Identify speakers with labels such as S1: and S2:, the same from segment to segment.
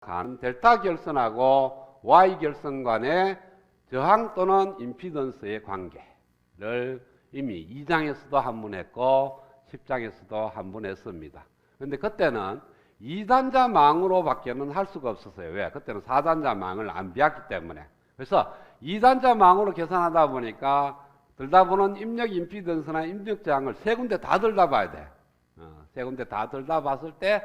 S1: 간 델타 결선하고 Y 결선 간의 저항 또는 임피던스의 관계를 이미 2장에서도 한 번 했고 10장에서도 한 번 했습니다. 그런데 그때는 2단자 망으로 밖에는 할 수가 없었어요. 왜? 그때는 4단자 망을 안 비웠기 때문에. 그래서 2단자 망으로 계산하다 보니까 들다 보는 입력 임피던스나 입력 저항을 세 군데 다 들다 봐야 돼. 어, 세 군데 다 들다 봤을 때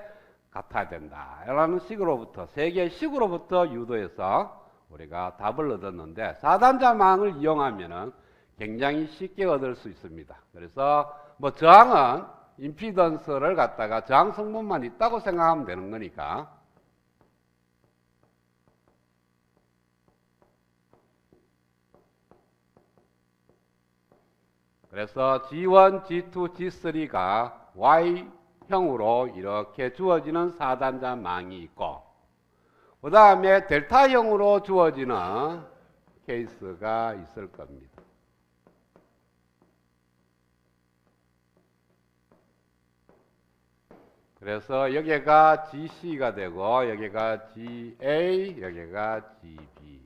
S1: 같아야 된다. 라는 식으로부터, 세 개의 식으로부터 유도해서 우리가 답을 얻었는데, 4단자망을 이용하면은 굉장히 쉽게 얻을 수 있습니다. 그래서 뭐 저항은 임피던스를 갖다가 저항 성분만 있다고 생각하면 되는 거니까. 그래서 G1, G2, G3가 Y 형으로 이렇게 주어지는 4단자 망이 있고 그 다음에 델타형으로 주어지는 케이스가 있을 겁니다. 그래서 여기가 GC가 되고 여기가 GA, 여기가 GB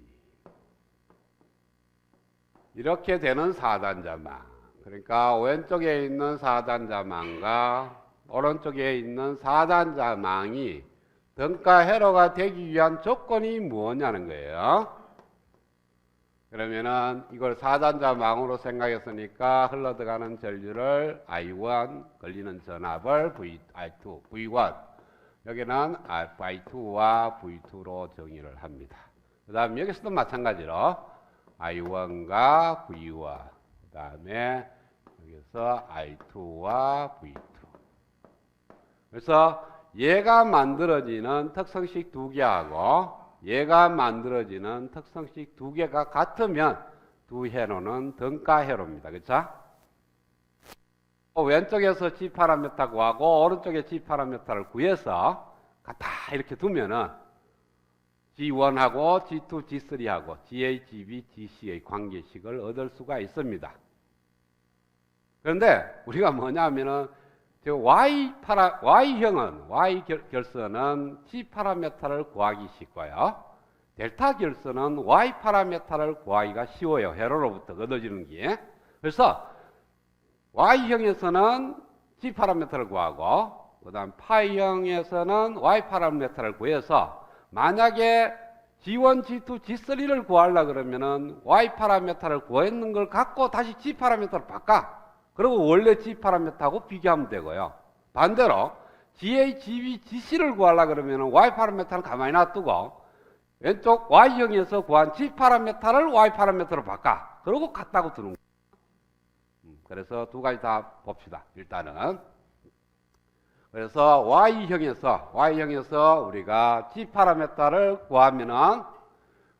S1: 이렇게 되는 4단자망 그러니까 왼쪽에 있는 4단자망과 오른쪽에 있는 4단자망이 등가 회로가 되기 위한 조건이 뭐냐는 거예요. 그러면은 이걸 4단자망으로 생각했으니까 흘러들어가는 전류를 I1 걸리는 전압을 V, I2, V1 여기는 I2와 V2로 정의를 합니다. 그 다음 여기서도 마찬가지로 I1과 V1 그 다음에 여기서 I2와 V2 그래서 얘가 만들어지는 특성식 두 개하고 얘가 만들어지는 특성식 두 개가 같으면 두 회로는 등가 회로입니다. 그렇죠? 왼쪽에서 G 파라메타 구하고 오른쪽에 G 파라메타를 구해서 갖다 이렇게 두면은 G1하고 G2, G3하고 GA, GB, GC의 관계식을 얻을 수가 있습니다. 그런데 우리가 뭐냐면은 저 Y 파라 Y형은 Y 결, 결선은 G 파라메타를 구하기 쉽고요. 델타 결선은 Y 파라메타를 구하기가 쉬워요. 회로로부터 얻어지는 게. 그래서 Y형에서는 G 파라메타를 구하고 그다음 파이형에서는 Y 파라메타를 구해서 만약에 G1, G2, G3를 구하려 그러면은 Y 파라메타를 구했는 걸 갖고 다시 G 파라메타를 바꿔. 그리고 원래 G 파라메타하고 비교하면 되고요. 반대로 GA, GB, GC를 구하려 그러면 Y 파라메타를 가만히 놔두고 왼쪽 Y형에서 구한 G 파라메타를 Y 파라메타로 바꿔. 그리고 같다고 두는 거예요. 음, 그래서 두 가지 다 봅시다. 일단은. 그래서 Y형에서, Y형에서 우리가 G 파라메타를 구하면은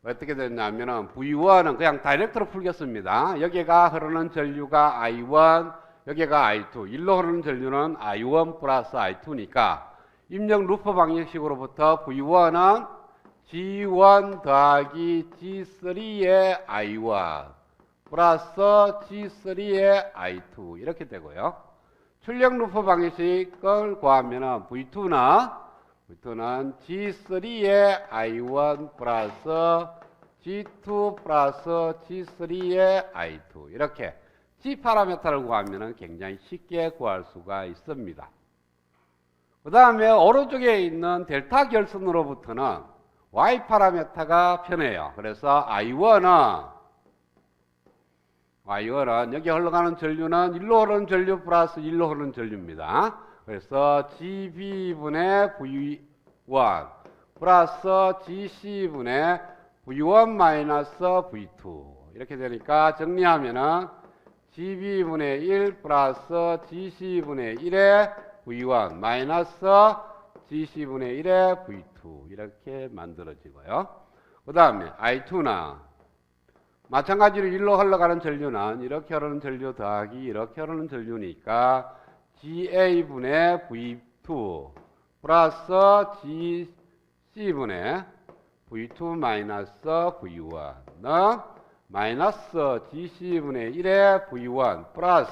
S1: 어떻게 됐냐면은 V1은 그냥 다이렉트로 풀겠습니다. 여기가 흐르는 전류가 I1, 여기가 I2. 일로 흐르는 전류는 I1 플러스 I2니까 입력 루프 방식으로부터 V1은 G1 더하기 G3의 I1 플러스 G3의 I2 이렇게 되고요. 출력 루프 방식을 구하면 은 V2 는 V2는 G3의 I1 플러스 G2 플러스 G3의 I2 이렇게 G 파라메타를 구하면 굉장히 쉽게 구할 수가 있습니다. 그 다음에 오른쪽에 있는 델타 결선으로부터는 Y 파라메타가 편해요. 그래서 I1은 Y1은 여기 흘러가는 전류는 일로 흐르는 전류 플러스 일로 흐르는 전류입니다. 그래서 GB분의 V1 플러스 GC분의 V1 마이너스 V2 이렇게 되니까 정리하면은 GB분의 1 플러스 GC분의 1의 V1 마이너스 GC분의 1의 V2 이렇게 만들어지고요. 그 다음에 I2는 마찬가지로 일로 흘러가는 전류는 이렇게 흐르는 전류 더하기 이렇게 흐르는 전류니까 GA분의 V2 플러스 GC분의 V2 마이너스 V1은 마이너스 GC분의 1의 V1 플러스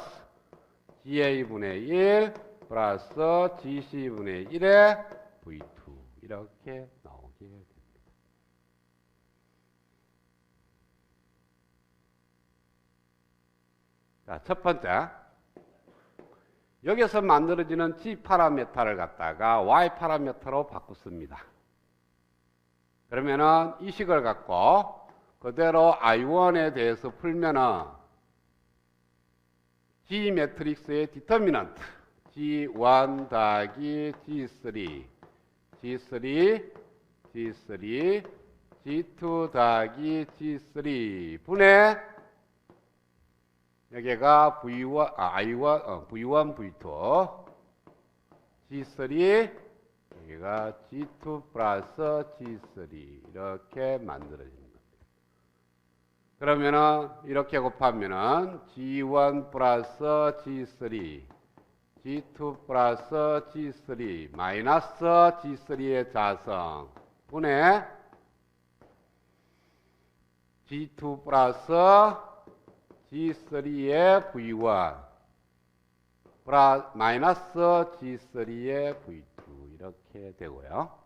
S1: GA분의 1 플러스 GC분의 1의 V2 이렇게 나옵니다. 됩니다. 자, 첫 번째. 여기서 만들어지는 G 파라메타를 갖다가 Y 파라메타로 바꿨습니다. 그러면은 이 식을 갖고 그대로 I1에 대해서 풀면은 G 매트릭스의 디터미넌트 G1 더하기 G3 G3 G3 G2 더하기 G3 분의 여기가 V1 아, I1 어, V1 V2 G3 여기가 G2 플러스 G3 이렇게 만들어지는 겁니다. 그러면은 이렇게 곱하면은 G1 플러스 G3 G2 플러스 G3 마이너스 G3의 자성 분의 G2 플러스 G3의 V1 플러스 마이너스 G3의 V2 이렇게 되고요.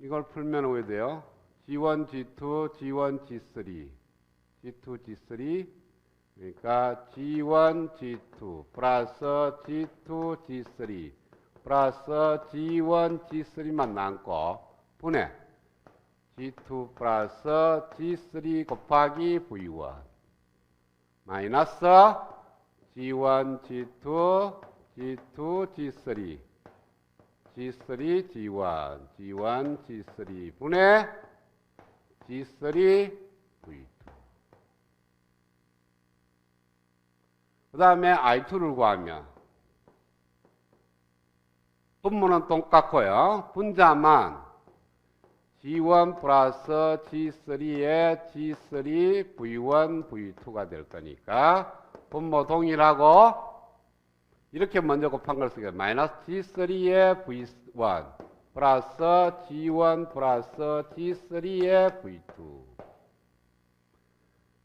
S1: 이걸 풀면 어떻게 돼요? G1, G2, G1, G3, G2, G3 그러니까 G1, G2 플러스 G2, G3 플러스 G1, G3만 남고 분해 G2 플러스 G3 곱하기 V1 마이너스 G1, G2, G2, G3 G3, G1, G1, G3 분해 G3, V2 그 다음에 I2를 구하면 분모는 똑같고요. 분자만 G1 플러스 G3의 G3 V1 V2가 될 거니까 분모 동일하고 이렇게 먼저 곱한 걸 쓰게 마이너스 G3의 V1 플러스 G1 플러스 G3의 V2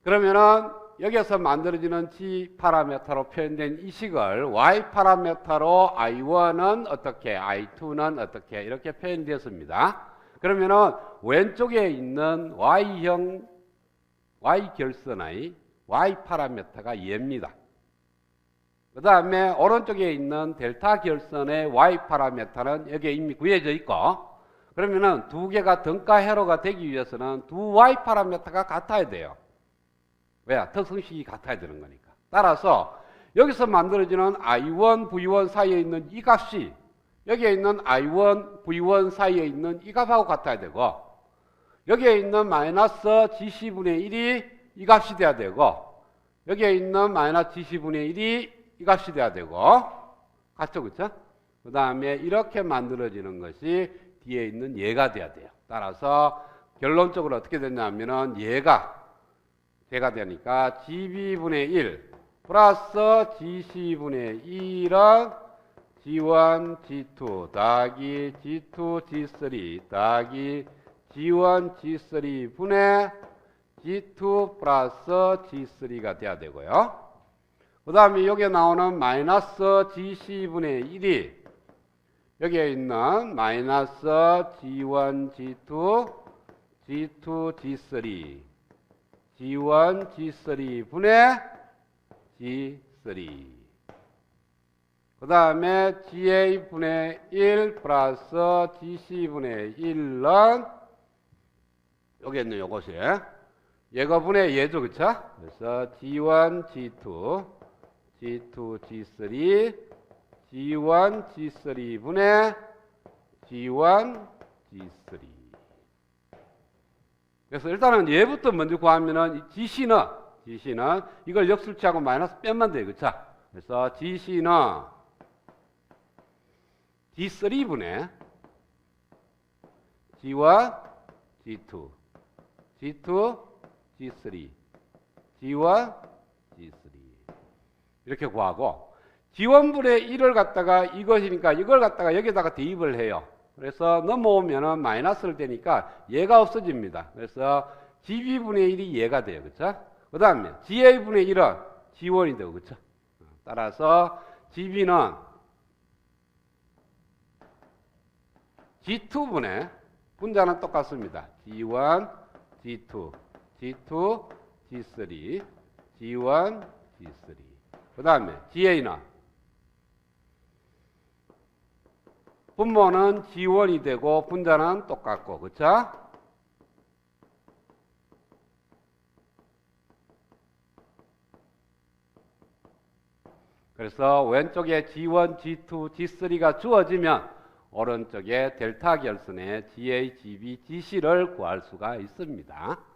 S1: 그러면은 여기서 만들어지는 G 파라메타로 표현된 이 식을 Y 파라메타로 I1은 어떻게 I2는 어떻게 이렇게 표현되었습니다. 그러면은 왼쪽에 있는 Y형 Y 결선의 Y 파라메타가 얘입니다. 그 다음에 오른쪽에 있는 델타 결선의 Y 파라메타는 여기에 이미 구해져 있고 그러면은 두 개가 등가 회로가 되기 위해서는 두 Y 파라메타가 같아야 돼요. 왜? 특성식이 같아야 되는 거니까. 따라서 여기서 만들어지는 I1, V1 사이에 있는 이 값이 여기에 있는 I1, V1 사이에 있는 이 값하고 같아야 되고 여기에 있는 마이너스 GC분의 1이 이 값이 돼야 되고 여기에 있는 마이너스 GC분의 1이 이 값이 돼야 되고 같죠 그쵸? 그 다음에 이렇게 만들어지는 것이 뒤에 있는 얘가 돼야 돼요 따라서 결론적으로 어떻게 됐냐면은 얘가 제가 되니까 GB분의 1 플러스 GC분의 1은 G1, G2 더하기 G2, G3 더하기 G1, G3 분의 G2 플러스 G3가 돼야 되고요. 그 다음에 여기에 나오는 마이너스 GC분의 1이 여기에 있는 마이너스 G1, G2, G2, G3 G1, G3 분의 G3 그 다음에 GA 분의 1 플러스 GC 분의 1은 여기 있는 요것이 얘가 분의 얘죠 그쵸? 그래서 G1, G2 G2, G3 G1, G3 분의 G1, G3 그래서 일단은 얘부터 먼저 구하면은 이 GC는 GC는 이걸 역술치하고 마이너스 빼면 돼요 그쵸? 그래서 GC는 D3분의 G와 G2, G2, G3, G와 G3 이렇게 구하고 G1분의 1을 갖다가 이것이니까 이걸 갖다가 여기다가 대입을 해요. 그래서 넘어오면은 마이너스를 되니까 얘가 없어집니다. 그래서 GB분의 1이 얘가 돼요. 그쵸? 그 다음에 GA분의 1은 G1이 되고, 그쵸? 따라서 GB는 G2분의 분자는 똑같습니다. G1, G2, G2, G3, G1, G3. 그 다음에 GA는 분모는 G1이 되고 분자는 똑같고, 그쵸? 그래서 왼쪽에 G1, G2, G3가 주어지면 오른쪽에 델타 결선의 GA, GB, GC를 구할 수가 있습니다.